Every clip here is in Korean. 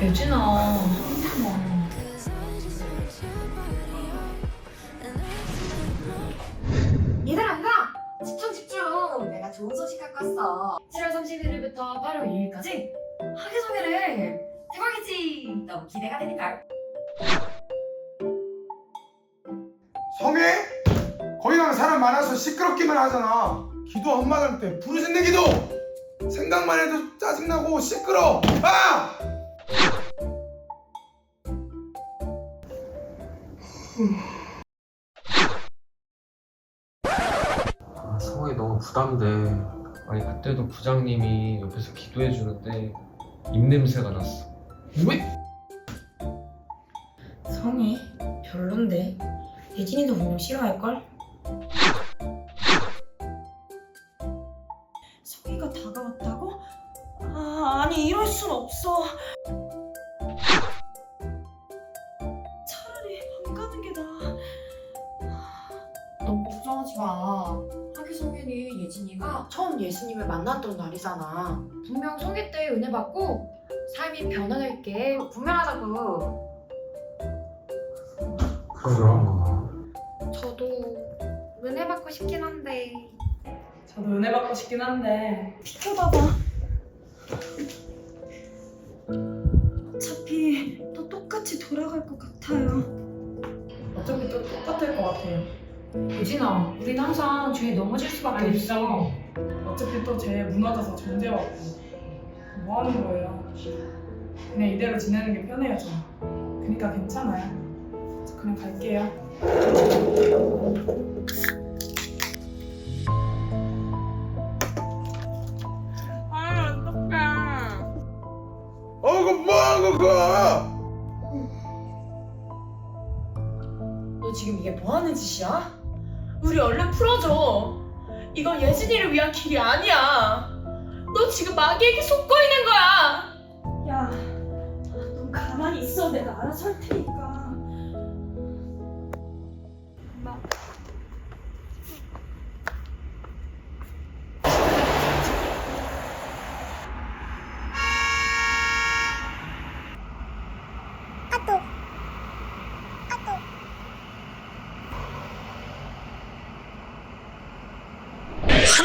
예진아. 잠깐만. 얘들 안 가! 집중 집중! 내가 좋은 소식 갖고 왔어 7월 31일부터 8월 2일까지 학예 소개를 대박이지! 너무 기대가 되니까 성에 거기 가면 사람 많아서 시끄럽기만 하잖아. 기도 엄마들 때 부르짖는 기도. 생각만 해도 짜증나고 시끄러. 아! 아, 성이 너무 부담돼. 아니 그때도 부장님이 옆에서 기도해 주는데 입냄새가 났어. 왜? 성이 별론데 예진이도 분명 싫어할걸? 성희가 다가왔다고? 아, 아니 이럴 순 없어. 하지 마 학예 소개는 예진이가 처음 예수님을 만났던 날이잖아 분명 소개 때 은혜 받고 삶이 변화될 게 분명하다고. 그럼. 저도 은혜 받고 싶긴 한데 저도 은혜 받고 싶긴 한데 비켜봐봐. 어차피 또 똑같이 돌아갈 것 같아요. 어차피 또 똑같을 것 같아요 예진아, 우린 항상 죄에 넘어질 수밖에 아니지. 없어. 어차피 또쟤 무너져서 존재하고 뭐 하는 거예요? 그냥 이대로 지내는 게 편해요 저. 그러니까 괜찮아요. 저 그냥 갈게요. 아 어떡해. 어, 그거 뭐야, 그거? 지금 이게 뭐 하는 짓이야? 우리 얼른 풀어줘. 이건 예진이를 위한 길이 아니야. 너 지금 마귀에게 속고 있는 거야. 야, 너 가만히 있어. 내가 알아서 할 테니까.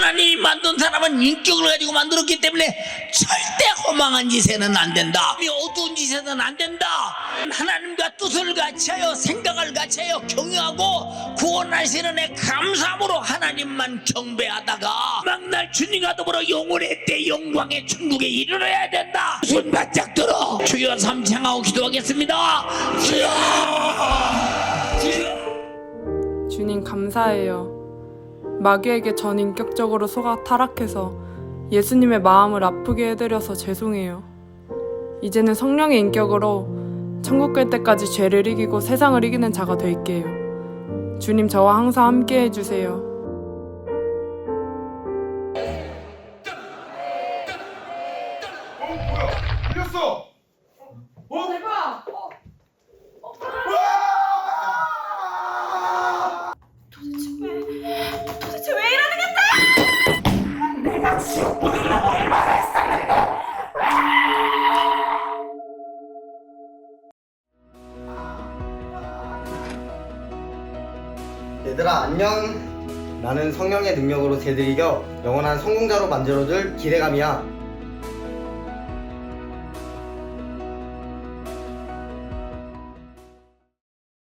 하나님이 만든 사람은 인격을 가지고 만들었기 때문에 절대 허망한 짓에는 안 된다. 이 어두운 짓에는 안 된다. 하나님과 뜻을 같이하여 생각을 같이하여 경유하고 구원하시는 애 감사함으로 하나님만 경배하다가 막날 주님과 더불어 영원의 때 영광의 천국에 이르러야 된다. 손 바짝 들어 주여 삼창하고 기도하겠습니다. 주여 주여 주님 감사해요. 마귀에게 전 인격적으로 속아 타락해서 예수님의 마음을 아프게 해드려서 죄송해요. 이제는 성령의 인격으로 천국 갈 때까지 죄를 이기고 세상을 이기는 자가 될게요. 주님 저와 항상 함께 해주세요. 얘들아 안녕. 나는 성령의 능력으로 쟤들 이겨 영원한 성공자로 만들어줄 기대감이야